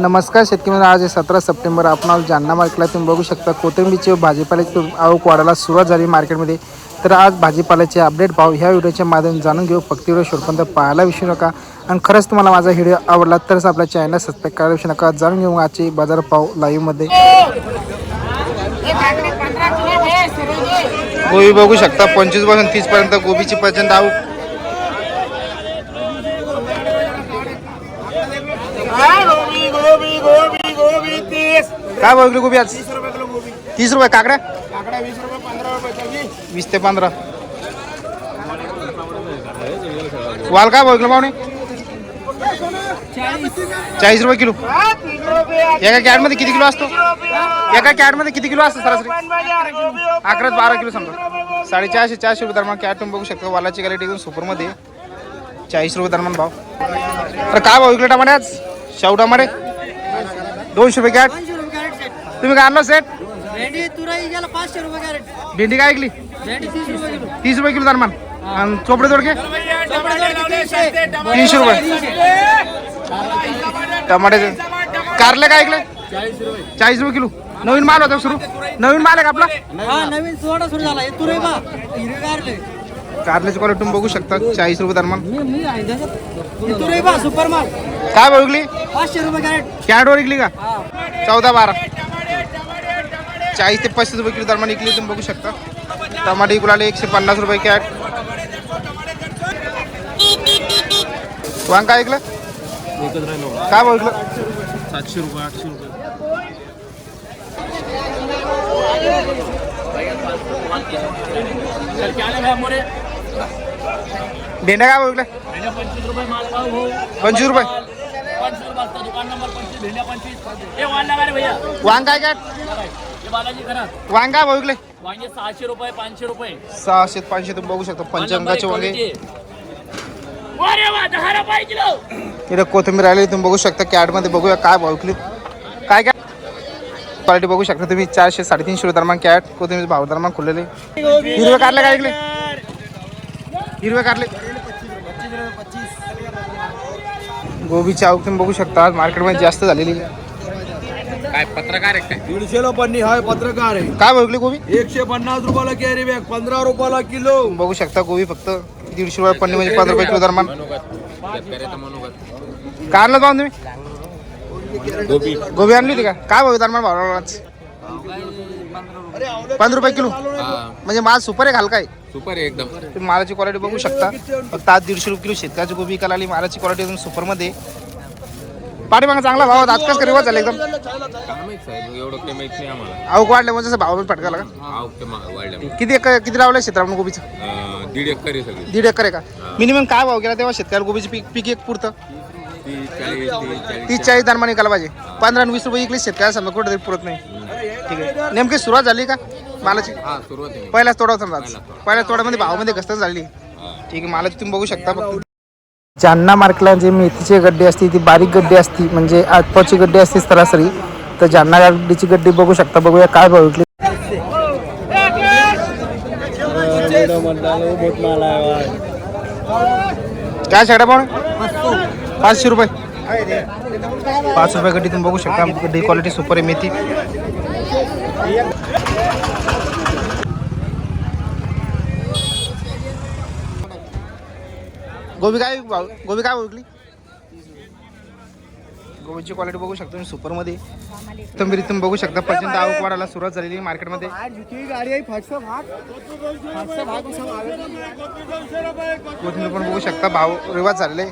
नमस्कार शेतकरी आज सतरा सप्टेंबर. आपण जालना मार्केटला तुम्ही बघू शकता कोथिंबीरचे भाजीपाल्याची आवक वाढायला सुरुवात झाली मार्केटमध्ये. तर आज भाजीपाल्याचे अपडेट भाव ह्या व्हिडिओच्या माध्यमातून जाणून घेऊ. फक्त व्हिडिओ शेवटपर्यंत पाहायला विसरू नका. आणि खरंच तुम्हाला माझा व्हिडिओ आवडला तरच आपल्या चॅनलला सबस्क्राईब करायला विसरू नका. जाणून घेऊ आजचे बाजार भाव लाईव्हमध्ये गोबी बघू शकता पंचवीसपासून तीस पर्यंत गोबीची प्रचंड आवक गोबी गोबी गोबी गोबी काय बघली गोबी आज? तीस रुपये काकड्या काकडा वीस रुपये पंधरा रुपये चौकी वीस ते पंधरा. वाल काय बघलं पाहुणे? चाळीस रुपये किलो. एका कॅडमध्ये किती किलो असतो? एका कॅडमध्ये किती किलो असतो सरासरी? अकरा बारा किलो समजा. साडेचारशे चारशे रुपये दरम्यान कॅट तुम्ही बघू शकता. वालाची क्वालिटी एकदम सुपरमध्ये चाळीस रुपये दरम्यान भाव. तर काय भाव विकले टमाटे आज? शाहू टमाटे? दोनशे रुपये कॅट तुम्ही काय आणलं सेट भेंडी तुराई गेला पाचशे रुपये कॅरेट. भेंडी काय ऐकली? भेंडी तीस रुपये किलो. तीस रुपये किलो दरम्यान आणि चोपडे तोडके तीनशे. रुपये. टमाटे कारले काय ऐकले? चाळीस रुपये. किलो. नवीन माल होता सुरू? नवीन माल आहे का आपला? हा नवीन सोडा सुरू झाला. हे तुराई बा. हिरवी कारले. कारल्याची क्वालिटी तुम्ही बघू शकता. चाळीस रुपये दरम्यान बा सुपर माल. काय विकली? पाचशे रुपये कॅरेट. कॅडवर विकली का? चौदा बारा. चाळीस ते पस्तीस रुपये किलो दरम्यान विकली तुम्ही बघू शकता. टमाटे विकू लागले एकशे पन्नास रुपये कॅट. वांग काय ऐकलं काय भाव सातशे रुपये आठशे रुपये. भेंड्या काय भाव पंचवीस रुपये पंचवीस रुपये. हे रे भैया? वांग काय हे बालाजी वांग विकले वांगे सहाशे रुपये पाचशे रुपये. सहाशे पाचशे तुम्ही बघू शकता पंचंगाचे वांगे. अरे वा दहा रुपये किलो. इकडे कोथिंबीर आली तुम्ही बघू शकता. कॅटमध्ये बघूया काय विकली काय काय क्वालिटी बघू शकता तुम्ही. चारशे साडेतीनशे रुपये दरम्यान कॅट. कोथिंबीर भाव दरम्यान खुललेले. हिरवे कारले काय ऐकले? हिरवे कारले गोबीची आवक तुम्ही बघू शकता. आज मार्केटमध्ये जास्त झालेली. काय पत्रकार आहे काय? दीडशेला पन्नी हाय पत्रकार आहे. काय विकली गोबी? एकशे पन्नास रुपयाला कॅरी बॅग पंधरा रुपयाला किलो. बघू शकता गोबी फक्त. दीडशे रुपये पन्नी म्हणजे पंधरा रुपये किलो दरम्यान. कारला जाऊन तुम्ही? गोबी. आणली होती का? काय भाव दरम्यान भाव लावला आज? पंधरा रुपये किलो. म्हणजे माल सुपर आहे घाल काय सुपर आहे एकदम. तुम्ही मालाची क्वालिटी बघू शकता. फक्त आज दीडशे रुपये किलो शेतकऱ्याची गोबी विकायला आली मालाची क्वालिटी एकदम सुपरमध्ये. पाठीमागा चांगला भाव होता. आज कसं रिवाज झाला एकदम. एवढं काही माहीत नाही आम्हाला. आवक वाढले म्हणजे भाव फटकाला का? आवक ते मा- वाढल्या किती एकर किती लावलं क्षेत्रामध्ये गोबीचं दीड एकर आहे सगळी. दीड एकर आहे का? मिनिमम काय भाव गेला तेव्हा शेतकऱ्याला गोबीची पीक पीक एक पुरतं? तीस चाळीस दरम्यान विकायला पाहिजे. पंधरा आणि वीस रुपये विकले शेतकऱ्याला समजा कुठं तरी पुरत नाही. ठीक आहे. नेमकी सुरुवात झाली का मालाची? हा सुरुवात आहे. पहिल्याच तोडा समजा पहिल्याच तोड्यामध्ये भावामध्ये घसत झाली. ठीक आहे मालाची तुम्ही बघू शकता फक्त. जालना मार्कला जे मेथीचे गड्डे असते ती बारीक गड्डी असती म्हणजे आठपावची गड्डी असते सरासरी तर जालना गड्डीची गड्डी बघू शकता. बघूया काय भाव विकली. काय शेडा पाहून पाचशे रुपये. पाच रुपये गड्डी तुम्ही बघू शकता. गड्डी क्वालिटी सुपर आहे मेथी. गोबी काय गोबी काय विकली गोबीची क्वालिटी बघू शकता तुम्ही सुपरमध्ये. तंबिरी तुम्ही बघू शकता. प्रचंड आवक वाढायला सुरुवात झालेली आहे मार्केटमध्ये. कोथिंबीर पण बघू शकता. भाव रिवाज झालेले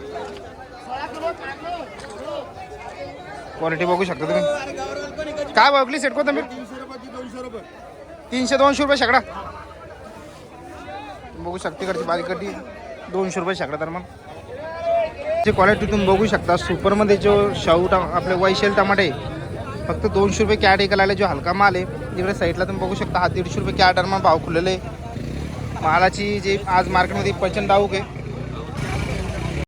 क्वालिटी बघू शकता तुम्ही. काय विकली सेट कोथिंबीर? तीनशे दोनशे रुपये शेकडा. बघू शकता इकडची बारीक दोनशे रुपये शेकडा तर मग. जे क्वालिटी तुम्ही बघू शकता. सुपरमध्ये जो शाहू टा आपले वैशेल टमाटे फक्त दोनशे रुपये कॅट एका लागले जो हलका माल आहे तिकडे साईडला तुम्ही बघू शकता. हा दीडशे रुपये कॅट मग भाव खुललेले मालाची जे आज मार्केटमध्ये प्रचंड आवक आहे.